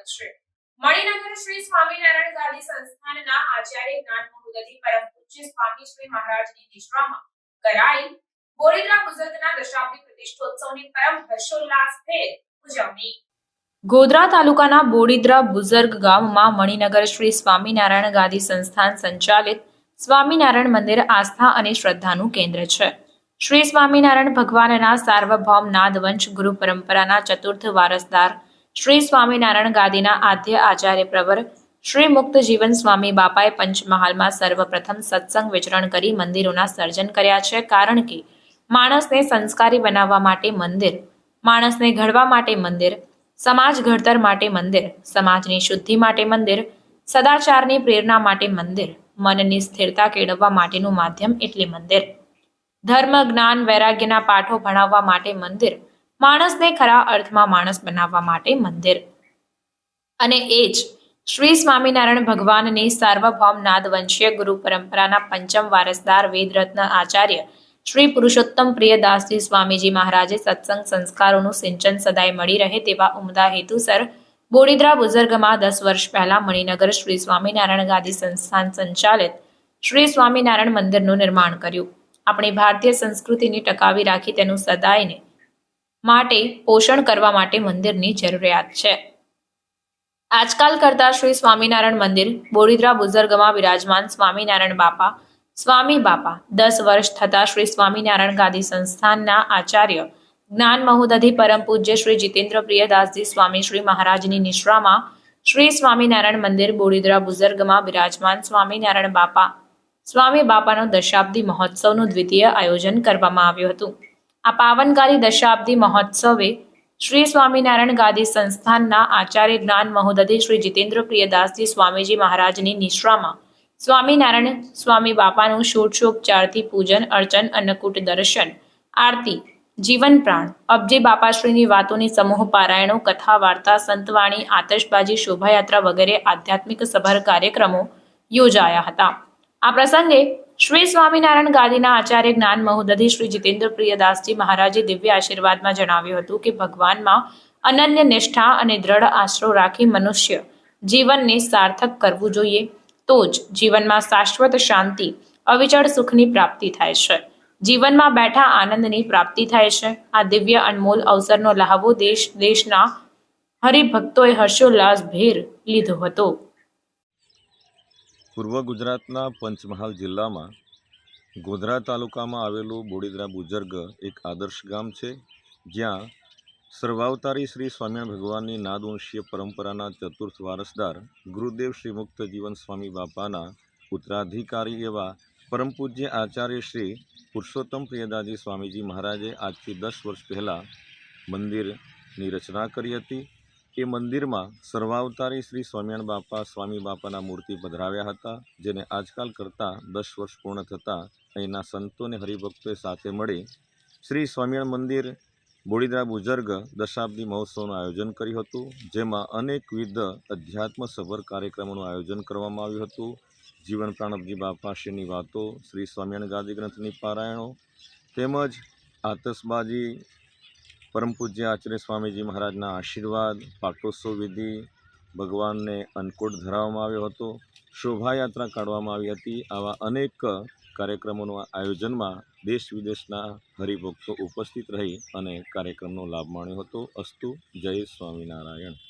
સ્વાગત છે. મણિનગર શ્રી સ્વામિનારાયણ ગાદી સંસ્થાનના આચાર્ય જ્ઞાન મહોદધિ પરમ પૂજ્ય સ્વામી શ્રી મહારાજની નિશ્રામાં કરાઈ ગોરીદ્રા બુઝુર્ગના દશાબ્દી પ્રતિષ્ઠોત્સવની પરમ હર્ષોલ્લાસભેર ઉજવણી. ગોધરા તાલુકાના બોડીદ્રા બુઝર્ગ ગામમાં મણિનગર શ્રી સ્વામિનારાયણ ગાદી સંસ્થાન સંચાલિત સ્વામિનારાયણ મંદિર આસ્થા અને શ્રદ્ધાનું કેન્દ્ર છે. શ્રી સ્વામિનારાયણ ભગવાનના સાર્વભૌમ નાદવંશ ગુરુ પરંપરાના ચતુર્થ વારસદાર શ્રી સ્વામિનારાયણ ગાદીના આદ્ય આચાર્ય પ્રવર શ્રી મુક્ત જીવન સ્વામી બાપાએ પંચમહાલમાં સર્વપ્રથમ સત્સંગ વિચરણ કરી મંદિરોના સર્જન કર્યા છે. કારણ કે માણસને સંસ્કારી બનાવવા માટે મંદિર, માણસને ઘડવા માટે મંદિર, સમાજ ઘડતર માટે મંદિર, સમાજની શુદ્ધિ માટે મંદિર, સદાચારની પ્રેરણા માટે મંદિર, મનની સ્થિરતા કેળવવા માટેનું માધ્યમ એટલે મંદિર. ધર્મ, જ્ઞાન, વૈરાગ્યના પાઠો ભણાવવા માટે મંદિર માણસને ખરા અર્થમાં માણસ બનાવવા માટે મંદિર. અને એ જ શ્રી સ્વામિનારાયણ ભગવાનની સાર્વભૌમ નાદવંશીય ગુરુ પરંપરાના પંચમ વારસદાર વેદરત્ન આચાર્ય શ્રી પુરુષોત્તમ પ્રિયદાસજી સ્વામીજી મહારાજે સત્સંગ સંસ્કારોનું સિંચન સદાય મળી રહે તેવા ઉમદા હેતુસર બોડીદ્રા બુઝર્ગમાં દસ વર્ષ પહેલા મણિનગર શ્રી સ્વામિનારાયણ ગાદી સંસ્થાન સંચાલિત શ્રી સ્વામિનારાયણ મંદિરનું નિર્માણ કર્યું. આપણી ભારતીય સંસ્કૃતિને ટકાવી રાખી તેનું સદાયને માટે પોષણ કરવા માટે મંદિરની જરૂરિયાત છે. આજકાલ કરતા શ્રી સ્વામિનારાયણ મંદિર બોડીદ્રા બુઝર્ગમાં વિરાજમાન સ્વામિનારાયણ બાપા, સ્વામી બાપા, દસ વર્ષ થતા શ્રી સ્વામિનારાયણ ગાદી સંસ્થાનના આચાર્ય, જ્ઞાન મહોદધિ પરમ પૂજ્ય શ્રી જીતેન્દ્ર પ્રિયદાસજી સ્વામી શ્રી મહારાજની નિશ્રામાં શ્રી સ્વામિનારાયણ મંદિર બોડીદ્રા બુઝર્ગમાં વિરાજમાન સ્વામિનારાયણ બાપા, સ્વામી બાપાનો દશાબ્દી મહોત્સવનું દ્વિતીય આયોજન કરવામાં આવ્યું હતું. આ પાવનકારી દશાબ્દી મહોત્સવે શ્રી સ્વામિનારાયણ ગાદી સંસ્થાનના આચાર્ય જ્ઞાન મહોદધિ શ્રી જીતેન્દ્ર પ્રિયદાસજી સ્વામીજી મહારાજની નિશ્રામાં સ્વામિનારાયણ સ્વામી બાપાનું ષોડશોપચારથી પૂજન, અર્ચન, અન્નકૂટ દર્શન, આરતી, જીવન પ્રાણ, અબજે બાપાશ્રીની વાતોની સમૂહ પારાયણો, કથા, વાર્તા, સંતવાણી, આતશબાજી, શોભાયાત્રા વગેરે આધ્યાત્મિક સભર કાર્યક્રમો યોજાયા હતા. આ પ્રસંગે શ્રી સ્વામિનારાયણ ગાદીના આચાર્ય જ્ઞાન મહોદધિ શ્રી જીતેન્દ્ર પ્રિયદાસજી મહારાજે દિવ્ય આશીર્વાદમાં જણાવ્યું હતું કે ભગવાનમાં અનન્ય નિષ્ઠા અને દ્રઢ આશરો રાખી મનુષ્ય જીવનને સાર્થક કરવું જોઈએ, તો જ જીવનમાં શાશ્વત શાંતિ, અવિચળ સુખની પ્રાપ્તિ થાય છે. જીવનમાં બેઠા આનંદની પ્રાપ્તિ થાય છે. આ દિવ્ય અનમોલ અવસરનો લહાવો દેશ, દેશના હરિભક્તોએ હર્ષોલ્લાસ ભેર લીધો હતો. પૂર્વ ગુજરાતના પંચમહાલ જિલ્લામાં ગોધરા તાલુકામાં આવેલું બોડીદરા બુજર્ગ એક આદર્શ ગામ છે. જ્યાં સર્વાવતારી શ્રી સ્વામિનારાયણ ભગવાનની નાદવંશીય પરંપરાના ચતુર્થ વારસદાર ગુરુદેવ શ્રી મુક્ત જીવન સ્વામી બાપાના ઉત્તરાધિકારી એવા પરમ પૂજ્ય આચાર્ય શ્રી પુરુષોત્તમ પ્રિયદાજી સ્વામીજી મહારાજે આજથી દસ વર્ષ પહેલાં મંદિરની રચના કરી હતી. એ મંદિરમાં સર્વાવતારી શ્રી સ્વામિયાણ બાપા, સ્વામી બાપાના મૂર્તિ પધરાવ્યા હતા, જેને આજકાલ કરતાં દસ વર્ષ પૂર્ણ થતાં અહીંના સંતોને હરિભક્તોએ સાથે મળી શ્રી સ્વામિયાણ મંદિર બોડીદરા બુજર્ગ દશાબ્દી મહોત્સવનું આયોજન કર્યું હતું. જેમાં અનેકવિધ અધ્યાત્મ સભર કાર્યક્રમોનું આયોજન કરવામાં આવ્યું હતું. જીવન પ્રાણપજી બાપાશ્રીની વાતો, શ્રી સ્વામિયાણ ગાદી ગ્રંથની પારાયણો તેમજ આતશબાજી પરમ પૂજ્ય આચાર્ય સ્વામીજી મહારાજના આશીર્વાદ, પાટોત્સવ વિધિ ભગવાનને અન્નકૂટ ધરાવવામાં આવ્યો હતો. શોભાયાત્રા કાઢવામાં આવી હતી. આવા અનેક કાર્યક્રમોના આયોજનમાં દેશ વિદેશના હરિભક્તો ઉપસ્થિત રહી અને કાર્યક્રમનો લાભ માણ્યો હતો. અસ્તુ જય સ્વામિનારાયણ.